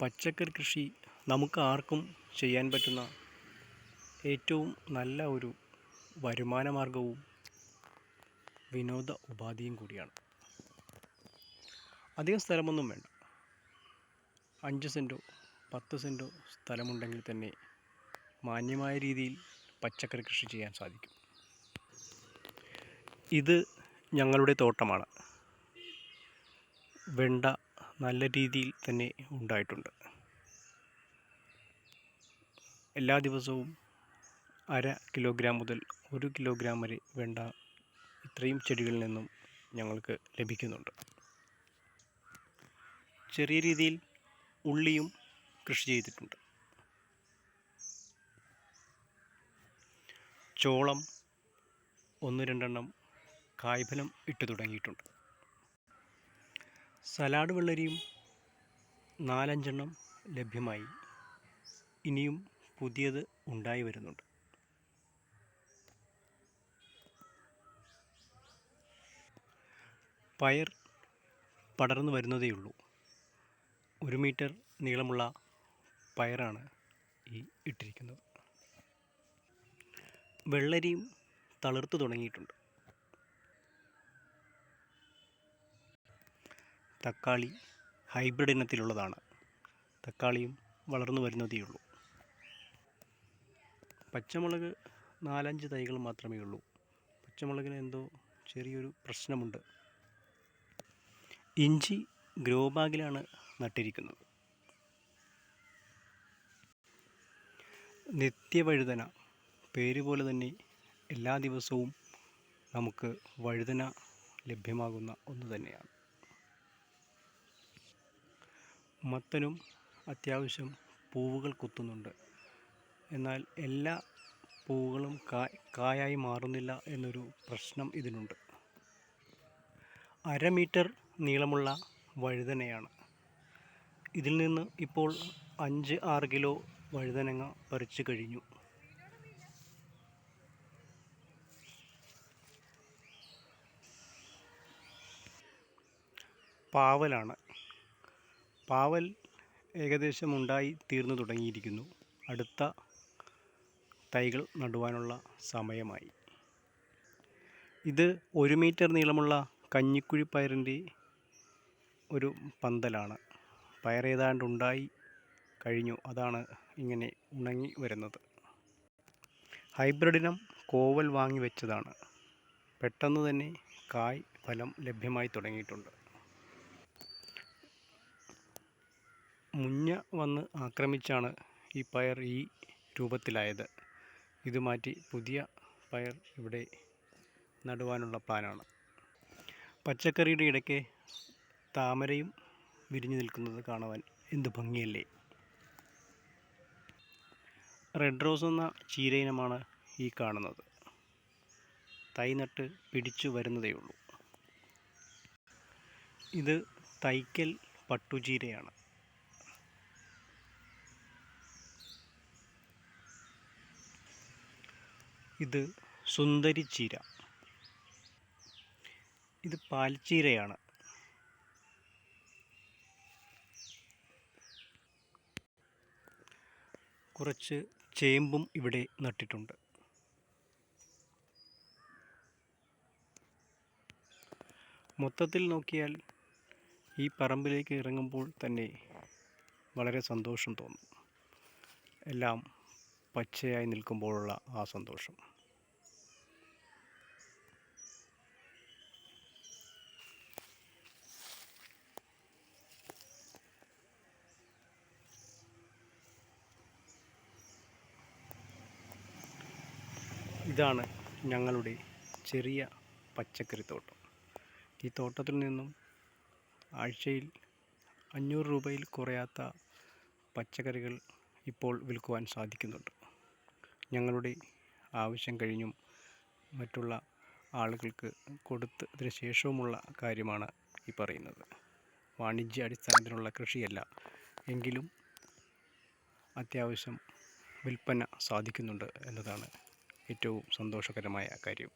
പച്ചക്കറി കൃഷി നമുക്ക് ആർക്കും ചെയ്യാൻ പറ്റുന്ന ഏറ്റവും നല്ല ഒരു വരുമാന മാർഗവും വിനോദ ഉപാധിയും കൂടിയാണ്. അധികം സ്ഥലമൊന്നും വേണ്ട. അഞ്ച് സെന്റോ പത്ത് സെന്റോ സ്ഥലമുണ്ടെങ്കിൽ തന്നെ മാന്യമായ രീതിയിൽ പച്ചക്കറി കൃഷി ചെയ്യാൻ സാധിക്കും. ഇത് ഞങ്ങളുടെ തോട്ടമാണ്. വെണ്ട നല്ല രീതിയിൽ തന്നെ ഉണ്ടായിട്ടുണ്ട്. എല്ലാ ദിവസവും അര കിലോഗ്രാം മുതൽ ഒരു കിലോഗ്രാം വരെ വേണ്ട ഇത്രയും ചെടികളിൽ നിന്നും ഞങ്ങൾക്ക് ലഭിക്കുന്നുണ്ട്. ചെറിയ രീതിയിൽ ഉള്ളിയും കൃഷി ചെയ്തിട്ടുണ്ട്. ചോളം ഒന്ന് രണ്ടെണ്ണം കായ്ഫലം ഇട്ട് തുടങ്ങിയിട്ടുണ്ട്. സലാഡ് വെള്ളരിയും നാലഞ്ചെണ്ണം ലഭ്യമായി. ഇനിയും പുതിയത് ഉണ്ടായി വരുന്നുണ്ട്. പയർ പടർന്നു വരുന്നതേയുള്ളൂ ഒരു മീറ്റർ നീളമുള്ള പയറാണ് ഈ ഇട്ടിരിക്കുന്നത്. വെള്ളരിയും തളിർത്തു തുടങ്ങിയിട്ടുണ്ട്. തക്കാളി ഹൈബ്രിഡ് ഇനത്തിലുള്ളതാണ്. തക്കാളിയും വളർന്നു വരുന്നതേ ഉള്ളൂ. പച്ചമുളക് നാലഞ്ച് തൈകൾ മാത്രമേ ഉള്ളൂ. പച്ചമുളകിന് എന്തോ ചെറിയൊരു പ്രശ്നമുണ്ട്. ഇഞ്ചി ഗ്രോ ബാഗിലാണ് നട്ടിരിക്കുന്നത്. നിത്യവഴുതന പേര് പോലെ തന്നെ എല്ലാ ദിവസവും നമുക്ക് വഴുതന ലഭ്യമാകുന്ന ഒന്ന് തന്നെയാണ്. മത്തനും അത്യാവശ്യം പൂവുകൾ കുത്തുന്നുണ്ട്. എന്നാൽ എല്ലാ പൂവുകളും കായ് കായായി മാറുന്നില്ല എന്നൊരു പ്രശ്നം ഇതിനുണ്ട്. അര മീറ്റർ നീളമുള്ള വഴുതനയാണ്. ഇതിൽ നിന്ന് ഇപ്പോൾ അഞ്ച് ആറ് കിലോ വഴുതനങ്ങ പറിച്ചു കഴിഞ്ഞു. പാവലാണ്. പാവൽ ഏകദേശം ഉണ്ടായി തീർന്നു തുടങ്ങിയിരിക്കുന്നു. അടുത്ത തൈകൾ നടുവാനുള്ള സമയമായി. ഇത് ഒരു മീറ്റർ നീളമുള്ള കഞ്ഞിക്കുഴി പയറിന്റെ ഒരു പന്തലാണ്. പയർ ഏതാണ്ട് ഉണ്ടായി കഴിഞ്ഞു. അതാണ് ഇങ്ങനെ ഉണങ്ങി വരുന്നത്. ഹൈബ്രിഡിനം കോവൽ വാങ്ങി വെച്ചതാണ്. പെട്ടെന്ന് തന്നെ കായ് ഫലം ലഭ്യമായി തുടങ്ങിയിട്ടുണ്ട്. മുഞ്ഞ വന്ന് ആക്രമിച്ചാണ് ഈ പയർ ഈ രൂപത്തിലായത്. ഇത് മാറ്റി പുതിയ പയർ ഇവിടെ നടുവാനുള്ള പ്ലാനാണ്. പച്ചക്കറിയുടെ ഇടയ്ക്ക് താമരയും വിരിഞ്ഞു നിൽക്കുന്നത് കാണുവാൻ എന്ത് ഭംഗിയല്ലേ. റെഡ് റോസ് എന്ന ചീര ഇനമാണ് ഈ കാണുന്നത്. തൈ നട്ട് പിടിച്ചു വരുന്നതേയുള്ളൂ ഇത് തൈക്കൽ പട്ടുചീരയാണ്. ഇത് സുന്ദരി ചീര. ഇത് പാൽച്ചീരയാണ്. കുറച്ച് ചേമ്പും ഇവിടെ നട്ടിട്ടുണ്ട്. മൊത്തത്തിൽ നോക്കിയാൽ ഈ പറമ്പിലേക്ക് ഇറങ്ങുമ്പോൾ തന്നെ വളരെ സന്തോഷം തോന്നും. എല്ലാം പച്ചയായി നിൽക്കുമ്പോഴുള്ള ആ സന്തോഷം. ഇതാണ് ഞങ്ങളുടെ ചെറിയ പച്ചക്കറി തോട്ടം. ഈ തോട്ടത്തിൽ നിന്നും ആഴ്ചയിൽ അഞ്ഞൂറ് രൂപയിൽ കുറയാത്ത പച്ചക്കറികൾ ഇപ്പോൾ വിൽക്കുവാൻ സാധിക്കുന്നുണ്ട്. ഞങ്ങളുടെ ആവശ്യം കഴിഞ്ഞും മറ്റുള്ള ആളുകൾക്ക് കൊടുത്തതിന് ശേഷവുമുള്ള കാര്യമാണ് ഈ പറയുന്നത്. വാണിജ്യ അടിസ്ഥാനത്തിലുള്ള കൃഷിയല്ല എങ്കിലും അത്യാവശ്യം വിൽപ്പന സാധിക്കുന്നുണ്ട് എന്നതാണ് ഏറ്റവും സന്തോഷകരമായ കാര്യം.